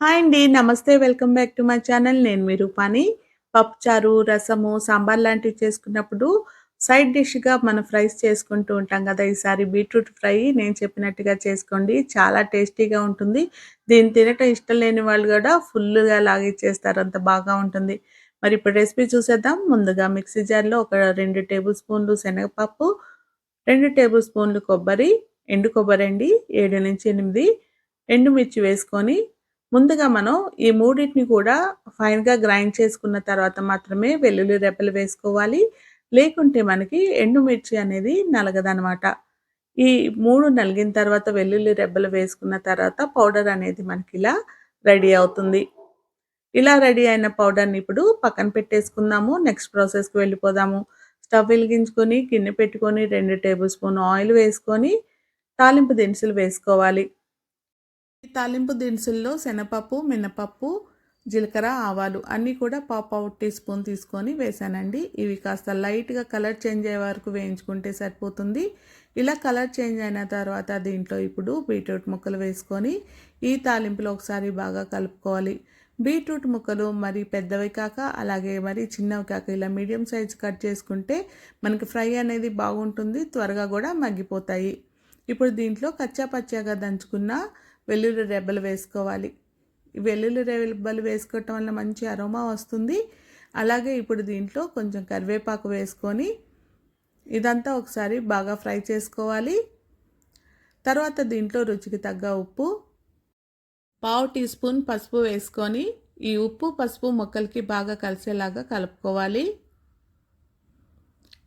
Hi అండి. నమస్తే. Welcome back to my channel. నేను మీ రూపాని. పప్పుచారు, రసము, సాంబార్ లాంటివి చేసుకున్నప్పుడు సైడ్ డిష్‌గా మనం ఫ్రైస్ చేసుకుంటూ ఉంటాం కదా ఈసారి బీట్రూట్ ఫ్రై నేను చెప్పినట్టుగా చేసుకోండి. చాలా టేస్టీగా ఉంటుంది. దీన్ని తినటం ఇష్టం లేని వాళ్ళు కూడా ఫుల్లుగా లాగిచ్చేస్తారు. అంత బాగా ఉంటుంది. మరి ఇప్పుడు రెసిపీ చూసేద్దాం. ముందుగా మిక్సీ జార్‌లో ఒక రెండు టేబుల్ స్పూన్లు శనగపప్పు, రెండు టేబుల్ స్పూన్లు కొబ్బరి, ఎండు కొబ్బరి అండి ఏడు నుంచి ఎనిమిది ఎండుమిర్చి వేసుకొని ముందుగా మనం ఈ మూడింటిని కూడా ఫైన్‌గా గ్రైండ్ చేసుకున్న తర్వాత మాత్రమే వెల్లుల్లి రెబ్బలు వేసుకోవాలి. లేకుంటే మనకి ఎండుమిర్చి అనేది నలగదనమాట. ఈ మూడు నలిగిన తర్వాత వెల్లుల్లి రెబ్బలు వేసుకున్న తర్వాత పౌడర్ అనేది మనకి ఇలా రెడీ అవుతుంది. ఇలా రెడీ అయిన పౌడర్‌ని ఇప్పుడు పక్కన పెట్టేసుకుందాము. నెక్స్ట్ ప్రాసెస్‌కి వెళ్ళిపోదాము. స్టవ్ వెలిగించుకొని గిన్నె పెట్టుకొని రెండు టేబుల్ స్పూన్ ఆయిల్ వేసుకొని తాలింపు దినుసులు వేసుకోవాలి. ఈ తాలింపు దినుసుల్లో శనగపప్పు, మినపప్పు, జీలకర్ర, ఆవాలు అన్నీ కూడా పావు పావు టీ స్పూన్ తీసుకొని వేసానండి. ఇవి కాస్త లైట్‌గా కలర్ చేంజ్ అయ్యే వరకు వేయించుకుంటే సరిపోతుంది. ఇలా కలర్ చేంజ్ అయిన తర్వాత దీంట్లో ఇప్పుడు బీట్రూట్ ముక్కలు వేసుకొని ఈ తాలింపులో ఒకసారి బాగా కలుపుకోవాలి. బీట్రూట్ ముక్కలు మరి పెద్దవి కాక అలాగే మరి చిన్నవి కాక ఇలా మీడియం సైజ్ కట్ చేసుకుంటే మనకి ఫ్రై అనేది బాగుంటుంది. త్వరగా కూడా మగ్గిపోతాయి. ఇప్పుడు దీంట్లో కచ్చాపచ్చాగా దంచుకున్న వెల్లుల్లి రెబ్బలు వేసుకోవాలి. వెల్లుల్లి రెబ్బలు వేసుకోవటం వల్ల మంచి అరోమా వస్తుంది. అలాగే ఇప్పుడు దీంట్లో కొంచెం కరివేపాకు వేసుకొని ఇదంతా ఒకసారి బాగా ఫ్రై చేసుకోవాలి. తర్వాత దీంట్లో రుచికి తగ్గ ఉప్పు, పావు టీ స్పూన్ పసుపు వేసుకొని ఈ ఉప్పు, పసుపు మొక్కలకి బాగా కలిసేలాగా కలుపుకోవాలి.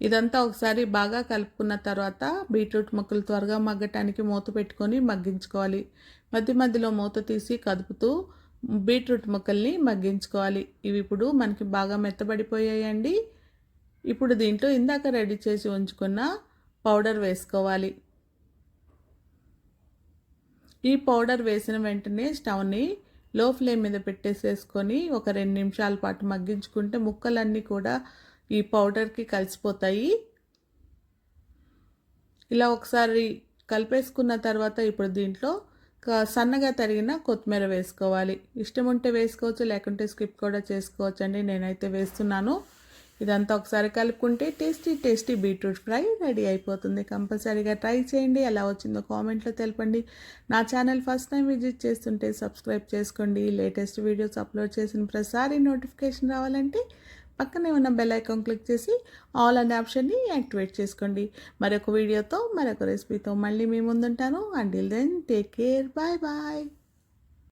ఇదంతా ఒకసారి బాగా కలుపుకున్న తర్వాత బీట్రూట్ ముక్కలు త్వరగా మగ్గటానికి మూత పెట్టుకొని మగ్గించుకోవాలి. మధ్య మధ్యలో మూత తీసి కదుపుతూ బీట్రూట్ ముక్కల్ని మగ్గించుకోవాలి. ఇవి ఇప్పుడు మనకి బాగా మెత్తబడిపోయాయండి. ఇప్పుడు దీంట్లో ఇందాక రెడీ చేసి ఉంచుకున్న పౌడర్ వేసుకోవాలి. ఈ పౌడర్ వేసిన వెంటనే స్టవ్‌ని లో ఫ్లేమ్ మీద పెట్టేసేసుకొని ఒక రెండు నిమిషాల పాటు మగ్గించుకుంటే ముక్కలన్నీ కూడా ఈ పౌడర్‌కి కలిసిపోతాయి. ఇలా ఒకసారి కలిపేసుకున్న తర్వాత ఇప్పుడు దీంట్లో సన్నగా తరిగిన కొత్తిమీర వేసుకోవాలి. ఇష్టం ఉంటే వేసుకోవచ్చు. లేకుంటే స్కిప్ కూడా చేసుకోవచ్చండి. నేనైతే వేస్తున్నాను. ఇదంతా ఒకసారి కలుపుకుంటే tasty tasty beetroot fry ready అయిపోతుంది. కంపల్సరీగా ట్రై చేయండి. ఎలా వచ్చిందో కామెంట్‌లో తెలపండి. నా ఛానల్ ఫస్ట్ టైం విజిట్ చేస్తుంటే సబ్స్క్రైబ్ చేసుకోండి. లేటెస్ట్ వీడియోస్ అప్లోడ్ చేసిన ప్రతిసారి నోటిఫికేషన్ రావాలంటే పక్కనే ఉన్న బెల్ ఐకాన్ క్లిక్ చేసి ఆల్ అనే ఆప్షన్‌ని యాక్టివేట్ చేసుకోండి. మరొక వీడియోతో మరొక రెసిపీతో మళ్ళీ మీ ముందుంటాను. Until then take care. Bye bye.